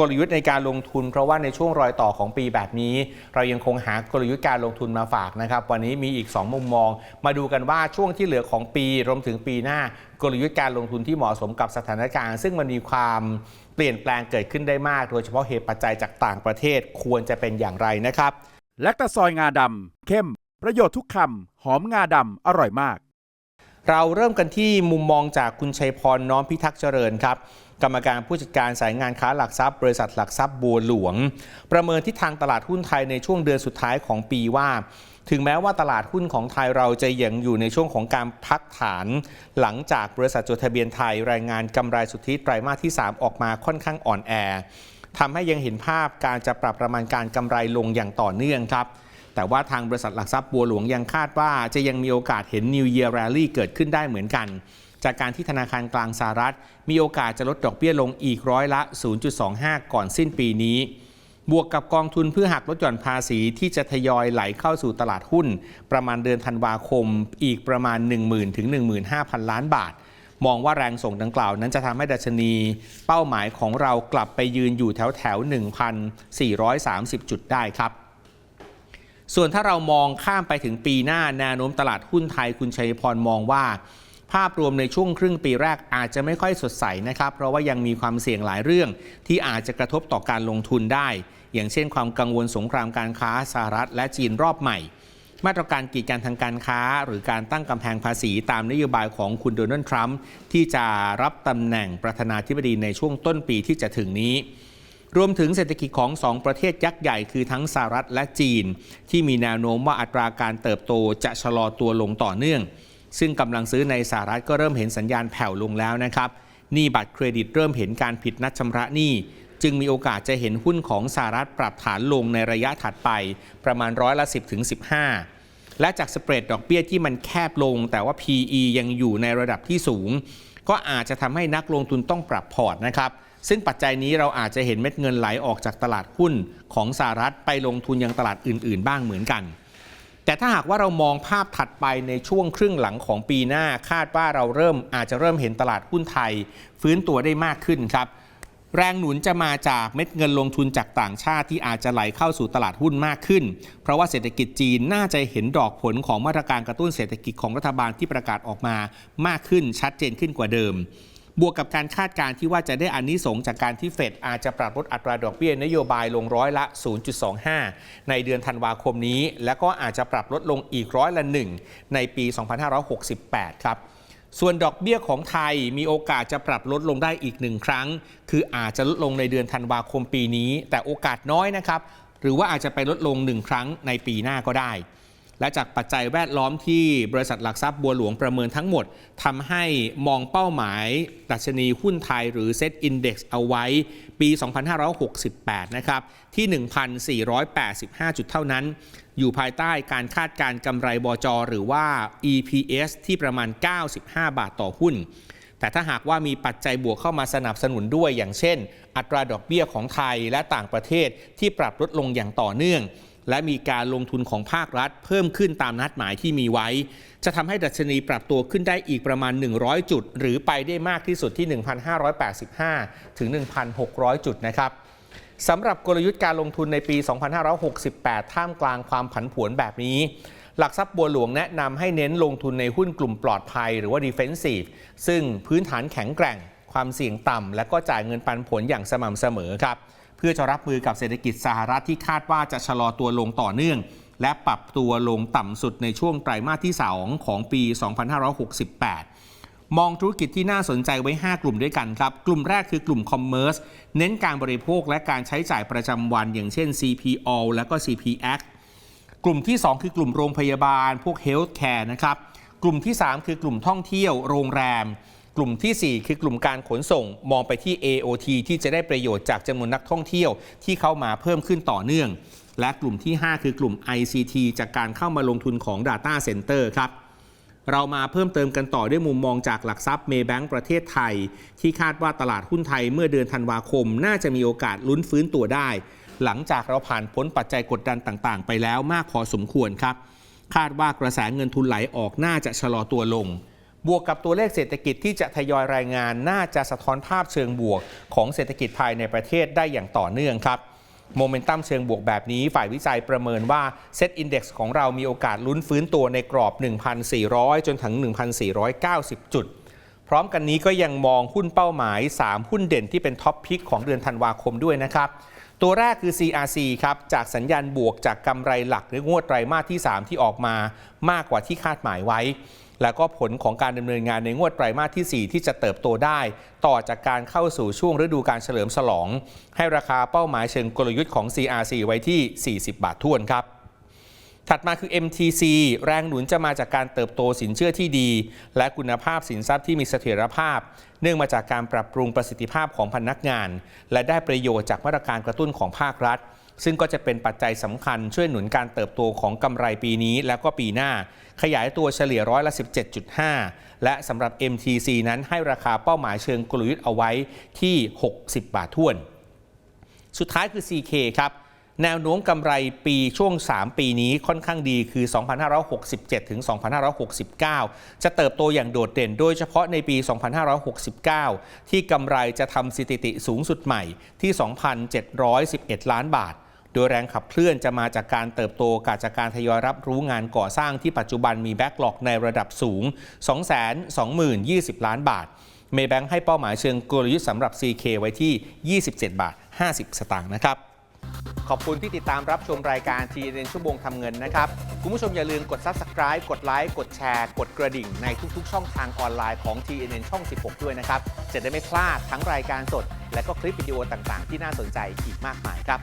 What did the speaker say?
กลยุทธ์ในการลงทุนเพราะว่าในช่วงรอยต่อของปีแบบนี้ เรายังคงหากลยุทธ์การลงทุนมาฝากนะครับ วันนี้มีอีก 2 มุมมอง มาดูกันว่าช่วงที่เหลือของปีรวมถึงปีหน้ากลยุทธ์การลงทุนที่เหมาะสมกับสถานการณ์ ซึ่งมันมีความเปลี่ยนแปลงเกิดขึ้นได้มาก โดยเฉพาะเหตุปัจจัยจากต่างประเทศควรจะเป็นอย่างไรนะครับแลคตาซอยงาดำเข้ม ประโยชน์ทุกคำหอมงาดำอร่อยมากเราเริ่มกันที่มุมมองจากคุณชัยพรน้อมพิทักษ์เจริญครับ กรรมการผู้จัดการสายงานค้าหลักทรัพย์ บริษัทหลักทรัพย์บัวหลวง ประเมินทิศทางตลาดหุ้นไทยในช่วงเดือนสุดท้ายของปีว่า ถึงแม้ว่าตลาดหุ้นของไทยเราจะยังอยู่ในช่วงของการพักฐาน หลังจากบริษัทจดทะเบียนไทยรายงานกำไรสุทธิไตรมาสที่ 3 ออกมาค่อนข้างอ่อนแอทำให้ยังเห็นภาพการจะปรับประมาณการกำไรลงอย่างต่อเนื่องครับแต่ว่าทางบริษัทหลักทรัพย์บัวหลวงยังคาดว่าจะยังมีโอกาสเห็น New Year Rally เกิดขึ้นได้เหมือนกัน จากการที่ธนาคารกลางสหรัฐ มีโอกาสจะลดดอกเบี้ยลงอีกร้อยละ 0.25 ก่อนสิ้นปีนี้ บวกกับกองทุนเพื่อหักลดหย่อนภาษีที่จะทยอยไหลเข้าสู่ตลาดหุ้น ประมาณเดือนธันวาคมอีกประมาณ 10,000ถึง15,000 ล้านบาท มองว่าแรงส่งดังกล่าวนั้นจะทำให้ดัชนี เป้าหมายของเรากลับไปยืนอยู่แถวแถว1,430 จุดได้ครับส่วนถ้าเรามองข้ามไปถึงปีหน้าแนวโน้มตลาดหุ้นไทยคุณชัยพรมองว่า ภาพรวมในช่วงครึ่งปีแรกอาจจะไม่ค่อยสดใสนะครับ เพราะว่ายังมีความเสี่ยงหลายเรื่อง ที่อาจจะกระทบต่อการลงทุนได้ อย่างเช่น ความกังวลสงครามการค้าสหรัฐ และจีนรอบใหม่ มาตรการกีดกันทางการค้า หรือการตั้งกำแพงภาษีตามนโยบายของคุณโดนัลด์ทรัมป์ที่จะรับตำแหน่งประธานาธิบดีในช่วงต้นปีที่จะถึงนี้รวมถึงเศรษฐกิจของ 2 ประเทศยักษ์ใหญ่คือทั้งสหรัฐและจีน ที่มีแนวโน้มว่าอัตราการเติบโตจะชะลอตัวลงต่อเนื่อง ซึ่งกำลังซื้อในสหรัฐก็เริ่มเห็นสัญญาณแผ่วลงแล้วนะครับหนี้บัตรเครดิตเริ่มเห็นการผิดนัดชำระหนี้จึงมีโอกาสจะเห็นหุ้นของสหรัฐปรับฐานลงในระยะถัดไปประมาณร้อยละ10ถึง15 และจากสเปรดดอกเบี้ยที่มันแคบลง แต่ว่า PE ยังอยู่ในระดับที่สูง ก็อาจจะทำให้นักลงทุนต้องปรับพอร์ตนะครับซึ่งปัจจัยนี้เราอาจจะเห็นเม็ดเงินไหลออกจากตลาดหุ้นของสหรัฐไปลงทุนยังตลาดอื่น ๆ บ้างเหมือนกัน แต่ถ้าหากว่าเรามองภาพถัดไปในช่วงครึ่งหลังของปีหน้าคาดว่าเราเริ่มอาจจะเริ่มเห็นตลาดหุ้นไทย ฟื้นตัวได้มากขึ้นครับ แรงหนุนจะมาจากเม็ดเงินลงทุนจากต่างชาติที่อาจจะไหลเข้าสู่ตลาดหุ้นมากขึ้น เพราะว่าเศรษฐกิจจีนน่าจะเห็นดอกผลของมาตรการกระตุ้นเศรษฐกิจของรัฐบาลที่ประกาศออกมามากขึ้นชัดเจนขึ้นกว่าเดิม บวกกับการคาดการณ์ที่ว่าจะได้อานิสงจากการที่เฟดอาจจะปรับลดอัตราดอกเบี้ยนโยบายลงร้อยละ 0.25 ในเดือนธันวาคมนี้ และก็อาจจะปรับลดลงอีกร้อยละหนึ่งในปี 2568 ครับส่วนดอกเบี้ยของไทยมีโอกาสจะปรับลดลงได้อีกหนึ่งครั้ง คืออาจจะลดลงในเดือนธันวาคมปีนี้ แต่โอกาสน้อยนะครับ หรือว่าอาจจะไปลดลงหนึ่งครั้งในปีหน้าก็ได้ และจากปัจจัยแวดล้อมที่บริษัทหลักทรัพย์บัวหลวงประเมินทั้งหมดทำให้มองเป้าหมายดัชนีหุ้นไทยหรือ Set Index เอาไว้ปี 2568 นะครับ ที่ 1,485 จุดเท่านั้น อยู่ภายใต้การคาดการกำไรบจอหรือว่า EPS ที่ประมาณ 95 บาทต่อหุ้น แต่ถ้าหากว่ามีปัจจัยบวกเข้ามาสนับสนุนด้วยอย่างเช่น อัตราดอกเบี้ยของไทยและต่างประเทศที่ปรับลดลงอย่างต่อเนื่อง และมีการลงทุนของภาครัฐ เพิ่มขึ้นตามนัดหมายที่มีไว้ จะทำให้ดัชนีปรับตัวขึ้นได้อีกประมาณ 100 จุด หรือไปได้มากที่สุดที่ 1,585 ถึง 1,600 จุดนะครับสำหรับกลยุทธ์การลงทุนในปี 2568 ท่ามกลางความผันผวนแบบนี้ หลักทรัพย์บัวหลวงแนะนำให้เน้นลงทุนในหุ้นกลุ่มปลอดภัยหรือว่า defensive ซึ่งพื้นฐานแข็งแกร่ง ความเสี่ยงต่ำและก็จ่ายเงินปันผลอย่างสม่ำเสมอครับ พื่อจะรับมือกับเศรษฐกิจสหรัฐที่คาดว่าจะชะลอตัวลงต่อเนื่อง และปรับตัวลงต่ำสุดในช่วงไตรมาสที่ 2 ของปี 2568 มองธุรกิจที่น่าสนใจไว้ 5 กลุ่มด้วยกันครับ กลุ่มแรกคือกลุ่มคอมเมอร์สเน้นการบริโภคและการใช้จ่ายประจำวัน อย่างเช่น CPO และก็ CPX กลุ่มที่ 2 คือกลุ่มโรงพยาบาล พวกเฮลท์แคร์นะครับ กลุ่มที่ 3 คือกลุ่มท่องเที่ยว โรงแรม กลุ่มทีสี่ 4 คือกลุ่มการขนส่งมองไปที่ AOT ที่จะได้ประโยชน์จากจำนวนนักท่องเที่ยวที่เข้ามาเพิ่มขึ้นต่อเนื่อง และกลุ่มที่ 5 คือกลุ่ม ICT จากการเข้ามาลงทุนของ Data Center ครับเรามาเพิ่มเติมกันต่อด้วยมุมมองจากหลักทรัพย์เมย์แบงก์ประเทศไทย ที่คาดว่าตลาดหุ้นไทยเมื่อเดือนธันวาคม น่าจะมีโอกาสลุ้นฟื้นตัวได้ หลังจากเราผ่านพ้นปัจจัยกดดันต่างๆ ไปแล้วมากพอสมควรครับ คาดว่ากระแสเงินทุนไหลออกน่าจะชะลอตัวลง บวกกับตัวเลขเศรษฐกิจที่จะทยอยรายงานน่าจะสะท้อนภาพเชิงบวก ของเศรษฐกิจภายในประเทศได้อย่างต่อเนื่องครับโมเมนตัมเชิงบวกแบบนี้ฝ่ายวิจัยประเมินว่าเซตอินดี x ของเรามีโอกาสลุ้นฟื้นตัวในกรอบ 1,400 จนถึง 1,490 จุด พร้อมกันนี้ก็ยังมองหุ้นเป้าหมาย 3 หุ้นเด่นที่เป็นท็อปพิกของเดือนธันวาคมด้วยนะครับ ตัวแรกคือ CRC ครับจากสัญญาณบวกจากกำไรหลักในงวดไตรมาสที่ 3 ที่ออกมามากกว่าที่คาดหมายไว้ แล้วก็ผลของการดำเนินงานในงวดไตรมาสที่ 4 ที่จะเติบโตได้ ต่อจากการเข้าสู่ช่วงฤดูการเฉลิมฉลอง ให้ราคาเป้าหมายเชิงกลยุทธ์ของ CRC ไว้ที่ 40 บาททวนครับถัดมาคือ MTC แรงหนุนจะมาจากการเติบโตสินเชื่อที่ดี และคุณภาพสินทรัพย์ที่มีเสถียรภาพ เนื่องมาจากการปรับปรุงประสิทธิภาพของพนักงาน และได้ประโยชน์จากมาตรการกระตุ้นของภาครัฐ ซึ่งก็จะเป็นปัจจัยสำคัญช่วยหนุนการเติบโตของกำไรปีนี้แล้วก็ปีหน้า ขยายตัวเฉลี่ยร้อยละ 17.5 และสำหรับ MTC นั้นให้ราคาเป้าหมายเชิงกลยุทธ์เอาไว้ที่ 60 บาทท้วน สุดท้ายคือ CK ครับแนวโน้มกำไรปีช่วง 3 ปีนี้ค่อนข้างดีคือ 2,567 ถึง 2,569 จะเติบโตอย่างโดดเด่น โดยเฉพาะในปี 2,569 ที่กำไรจะทำสถิติสูงสุดใหม่ที่ 2,711 ล้านบาท โดยแรงขับเคลื่อนจะมาจากการเติบโตกาจากการทยอยรับรู้งานก่อสร้างที่ปัจจุบันมีแบ็กหลอกในระดับสูง 220,000ล้านบาท เมย์แบงค์ให้เป้าหมายเชิงกลยุทธ์สำหรับ CK ไว้ที่ 27 บาท 50 สตางค์นะครับ ขอบคุณที่ติดตามรับชมรายการ TNN ชั่วโมงทำเงินนะครับ คุณผู้ชมอย่าลืมกด Subscribe กดไลค์ กดแชร์ กดกระดิ่งในทุก ๆ ช่องทางออนไลน์ของ TNN ช่อง 16 ด้วยนะครับ จะได้ไม่พลาดทั้งรายการสด และก็คลิปวิดีโอต่างๆ ที่น่าสนใจอีกมากมายครับ